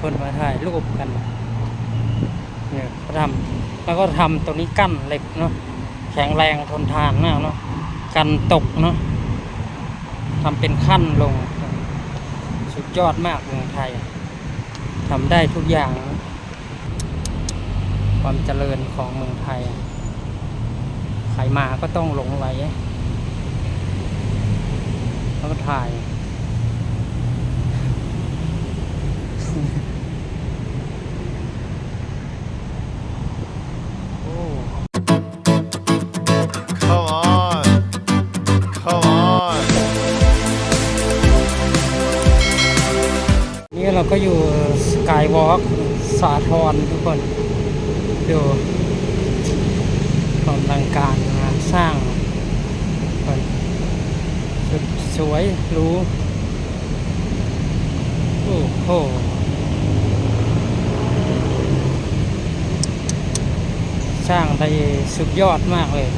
คนมาถ่ายรูปกันเนี่ยเขาทำแล้วก็ทำตรงนี้กั้นเหล็กเนาะแข็งแรงทนทานมากเนาะกันตกเนาะทำเป็นขั้นลง สุดยอดมากเมืองไทยทำได้ทุกอย่าง ความเจริญของเมืองไทย ใครมาก็ต้องหลงไหลแล้วก็ถ่าย นี่เราก็อยู่สกายวอล์กสาทรทุกคนดูความอลังการงานสร้างคนสวยรู้ โอ้โห สร้างได้สุดยอดมากเลย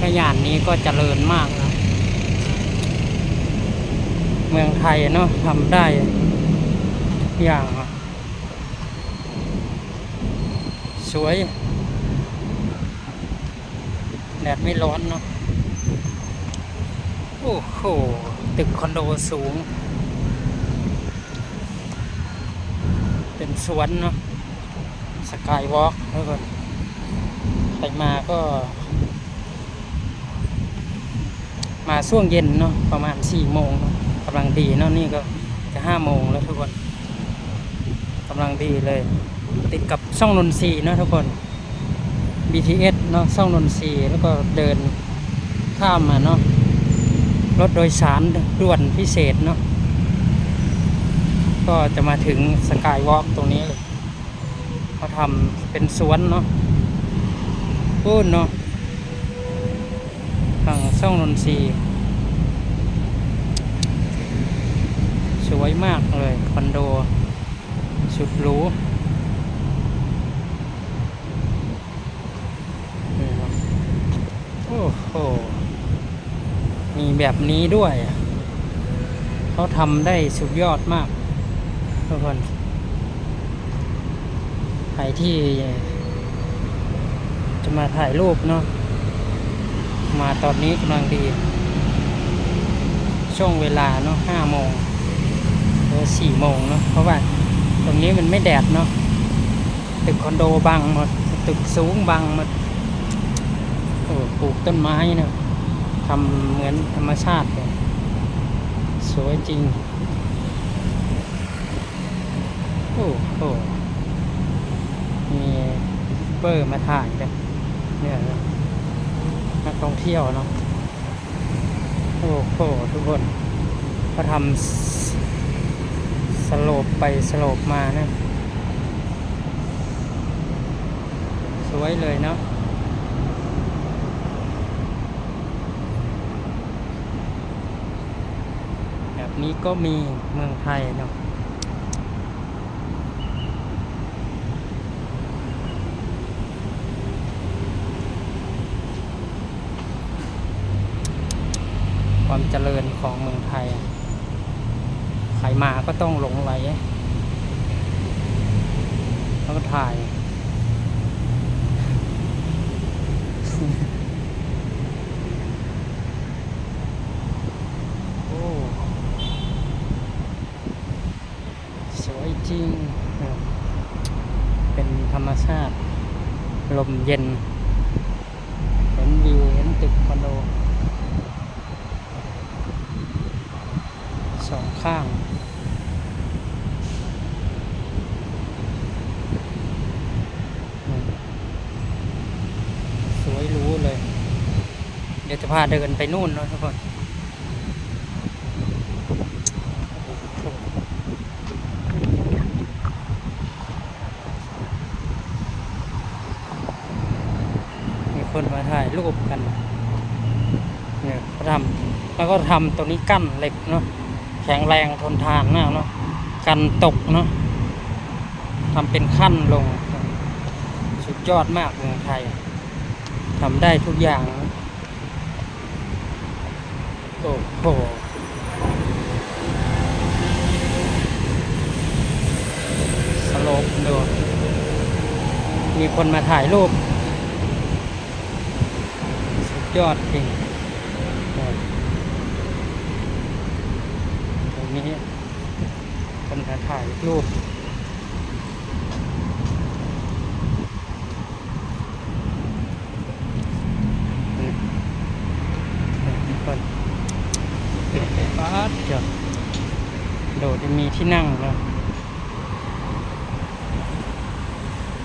ขยานนี้ก็เจริญมากนะเมืองไทยเนาะทำได้อย่าง สวย แดดไม่ร้อนเนาะโอ้โห ตึกคอนโดสูง เป็นสวนเนาะ สกายวอล์กแล้วก็ใครมาก็ มาช่วงเย็นเนาะประมาณสี่โมงเนาะกำลังดีเนาะนี่ก็จะห้าโมงแล้วทุกคนกำลังดีเลย ติดกับช่องนนทรีเนาะทุกคน BTS เนาะช่องนนทรีแล้วก็เดินข้ามมาเนาะรถโดยสารด่วนพิเศษเนาะก็จะมาถึงสกายวอล์กตรงนี้เลย เขาทำเป็นสวนเนาะพูดเนาะฝั่งช่องนนทรีสวยมากเลยคอนโด สุดหรูนี่ครับโอ้โห มีแบบนี้ด้วย เขาทำได้สุดยอดมากทุกคน ใครที่ จะมาถ่ายรูปเนาะมาตอนนี้กำลังดี ช่วงเวลาเนาะห้าโมงหรือสี่โมงเนาะเพราะว่าตรงนี้มันไม่แดดเนาะตึกคอนโดบังหมดตึกสูงบังหมดโอ้ปลูกต้นไม้เนาะทำเหมือนธรรมชาติเลยสวยจริง โอ้โห มีเปอร์มาถ่ายเลยเนี่ยนักท่องเที่ยวเนาะโอ้โหทุกคนเขาทำสสโลบไปสโลบมานะ สวยเลยเนาะแบบนี้ก็มีเมืองไทยเนาะ ความ เจริญของเมืองไทย ใครมาก็ต้องหลงไหลแล้วก็ถ่าย โอ้ สวยจริง เป็นธรรมชาติ ลมเย็น เห็นวิว เห็นตึกคอนโด สอง ข้าง สวยรู้เลย เดี๋ยวจะพาเดินไปนู่นเนาะทุกคนมีคนมาถ่ายรูปกันเนี่ยเขาทำแล้วก็ทำตรงนี้กั้นเหล็กเนาะ แข็งแรงทนทานมากเนาะกันตกเนาะทำเป็นขั้นลง สุดยอดมากเมืองไทยทำได้ทุกอย่าง โอ้โหสโลปดูมีคนมาถ่ายรูป สุดยอดจริง ถ่ายรูปอืมทุกคนป๊าดเดี๋ยวโดดจะมีที่นั่งแล้ว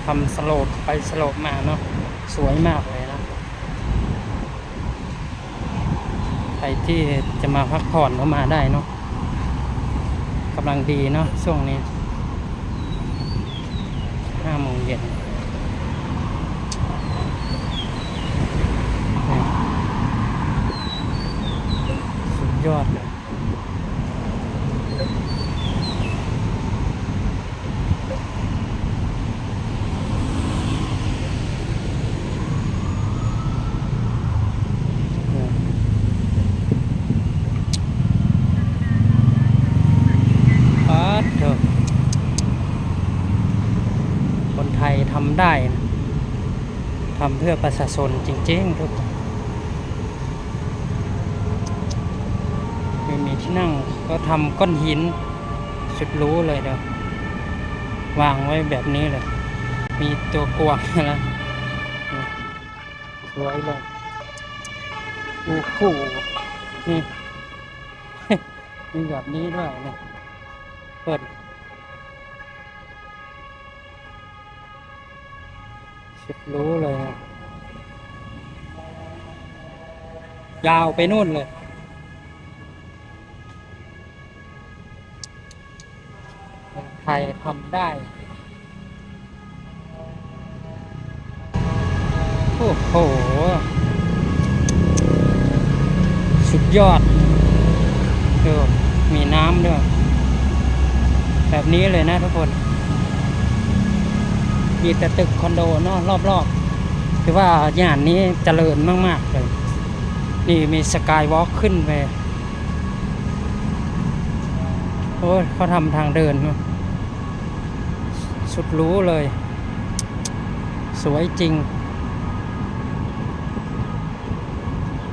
ทำสโลปไปสโลปมาเนาะสวยมากเลยนะใครที่จะมาพักผ่อนก็มาได้เนาะำลังดีเนาะช่วงนี้ห้าโมงเย็นสุดยอดเลย ปัดเถอะคนไทำได้นะทำเพื่อประชาชนจริงๆทุกคนไม่มีที่นั่งก็ทำก้อนหินสุดรู้เลยเด้อวางไว้แบบนี้เลย มีตัวกวางแล้วสวยเลยโอ้โหนี่มีแบบนี้ด้วยนะเปิด สุดรู้เลยยาวไปนู่นเลยคนไทยทำได้ โอ้โห สุดยอดเดูมีน้ำด้วย แบบนี้เลยนะทุกคน มีแต่ตึกคอนโดเนาะรอบๆคือว่าย่านนี้เจริญมากๆเลย นี่มีสกายวอล์กขึ้นไปโอ้ยเขาทำทางเดินมาสุดรู้เลย สวยจริง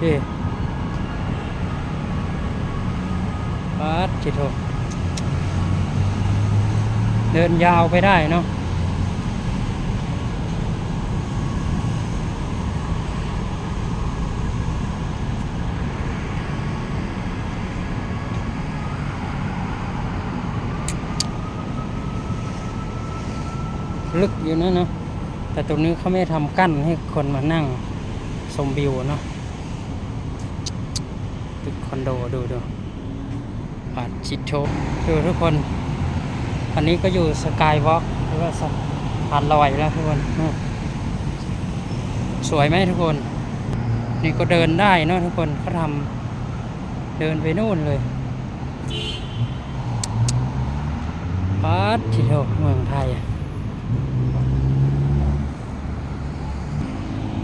นี่ปัดจิโตเดินยาวไปได้เนาะ ลึกอยู่นะเนาะแต่ตรงนี้เขาไม่ทำกั้นให้คนมานั่งชมวิวเนาะตึกคอนโดดูดูอาชิดโชดูทุกคน อันนี้ก็อยู่สกายวอล์กหรือว่าสะพานลอยแล้วทุกคน สวยไหมทุกคน นี่ก็เดินได้เนาะทุกคนเขาทำเดินไปนู่นเลยปัดที่เที่ยวเมืองไทยอะ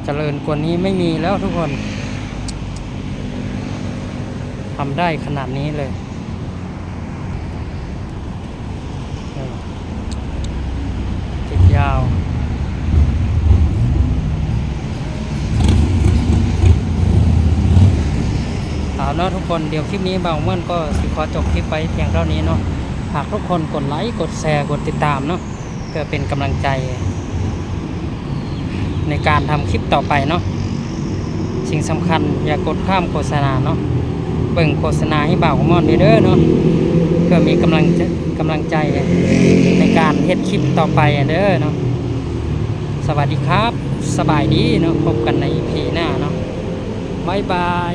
เจริญกว่านี้ไม่มีแล้วทุกคนทำได้ขนาดนี้เลยติดยาวเอาเนาะทุกคนเดี๋ยวคลิปนี้บางเมื่อนก็สิขอจบคลิปไปเพียงเท่านี้เนาะหากทุกคนกดไลค์ กดแชร์ กดติดตามเนาะเพื่อเป็นกำลังใจ ในการทำคลิปต่อไปเนาะสิ่งสำคัญอย่ากดข้ามโฆษณาเนาะเบิ่งโฆษณาให้บ่าวของมอนเด้อเนาะเพื่อมีกำลังกำลังใจในการเฮ็ดคลิปต่อไปเด้อเนาะสวัสดีครับ สบายดีเนาะพบกันใน EP หน้าเนาะบายบาย